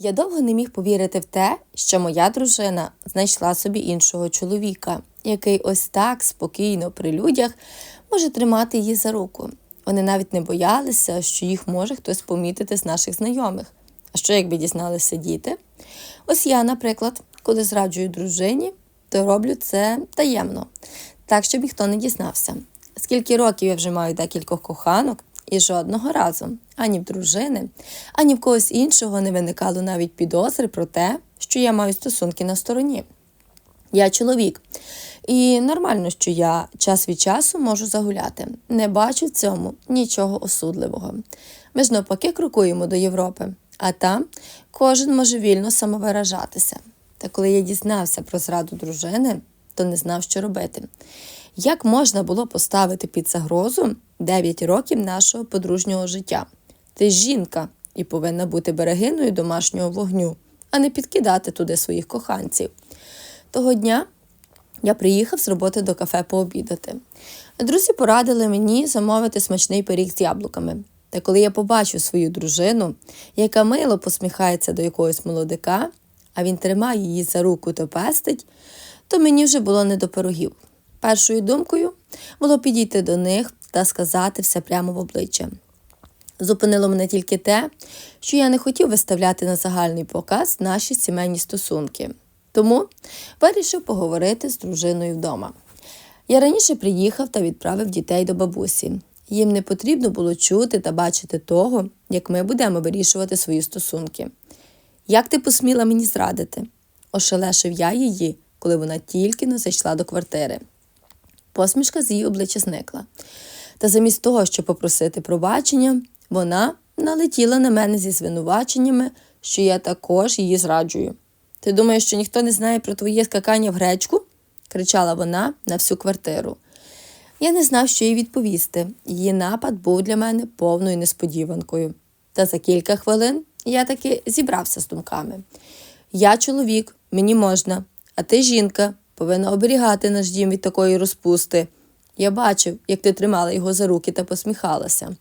Я довго не міг повірити в те, що моя дружина знайшла собі іншого чоловіка, який ось так спокійно при людях може тримати її за руку. Вони навіть не боялися, що їх може хтось помітити з наших знайомих. А що якби дізналися діти? Ось я, наприклад, коли зраджую дружині, то роблю це таємно, так щоб ніхто не дізнався. Скільки років я вже маю декількох коханок, і жодного разу ані в дружини, ані в когось іншого не виникало навіть підозри про те, що я маю стосунки на стороні. Я чоловік, і нормально, що я час від часу можу загуляти. Не бачу в цьому нічого осудливого. Ми ж навпаки крокуємо до Європи, а там кожен може вільно самовиражатися. Та коли я дізнався про зраду дружини, то не знав, що робити. Як можна було поставити під загрозу 9 років нашого подружнього життя? Ти жінка і повинна бути берегиною домашнього вогню, а не підкидати туди своїх коханців. Того дня я приїхав з роботи до кафе пообідати. Друзі порадили мені замовити смачний пиріг з яблуками. Та коли я побачив свою дружину, яка мило посміхається до якогось молодика, а він тримає її за руку та пестить, то мені вже було не до пирогів. Першою думкою було підійти до них та сказати все прямо в обличчя. Зупинило мене тільки те, що я не хотів виставляти на загальний показ наші сімейні стосунки. Тому вирішив поговорити з дружиною вдома. Я раніше приїхав та відправив дітей до бабусі. Їм не потрібно було чути та бачити того, як ми будемо вирішувати свої стосунки. Як ти посміла мені зрадити? ошелешив я її, коли вона тільки не зайшла до квартири. Посмішка з її обличчя зникла. Та замість того, щоб попросити пробачення, вона налетіла на мене зі звинуваченнями, що я також її зраджую. Ти думаєш, що ніхто не знає про твоє скакання в гречку? кричала вона на всю квартиру. Я не знав, що їй відповісти. Її напад був для мене повною несподіванкою. Та за кілька хвилин я таки зібрався з думками. Я чоловік, мені можна, а ти жінка, повинна оберігати наш дім від такої розпусти. Я бачив, як ти тримала його за руки та посміхалася.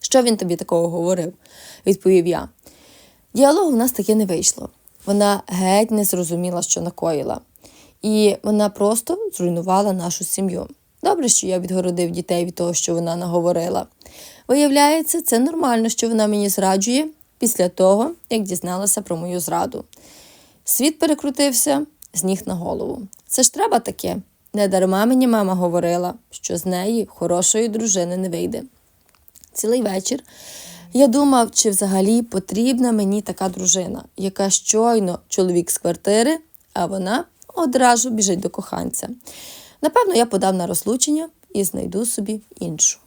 Що він тобі такого говорив? відповів я. Діалогу в нас таки не вийшло. Вона геть не зрозуміла, що накоїла, і вона просто зруйнувала нашу сім'ю. Добре, що я відгородив дітей від того, що вона наговорила. Виявляється, це нормально, що вона мені зраджує після того, як дізналася про мою зраду. Світ перекрутився з ніг на голову. Це ж треба таке. Недарма мені мама говорила, що з неї хорошої дружини не вийде. Цілий вечір я думав, чи взагалі потрібна мені така дружина, яка щойно чоловік з квартири, а вона одразу біжить до коханця. Напевно, я подав на розлучення і знайду собі іншу.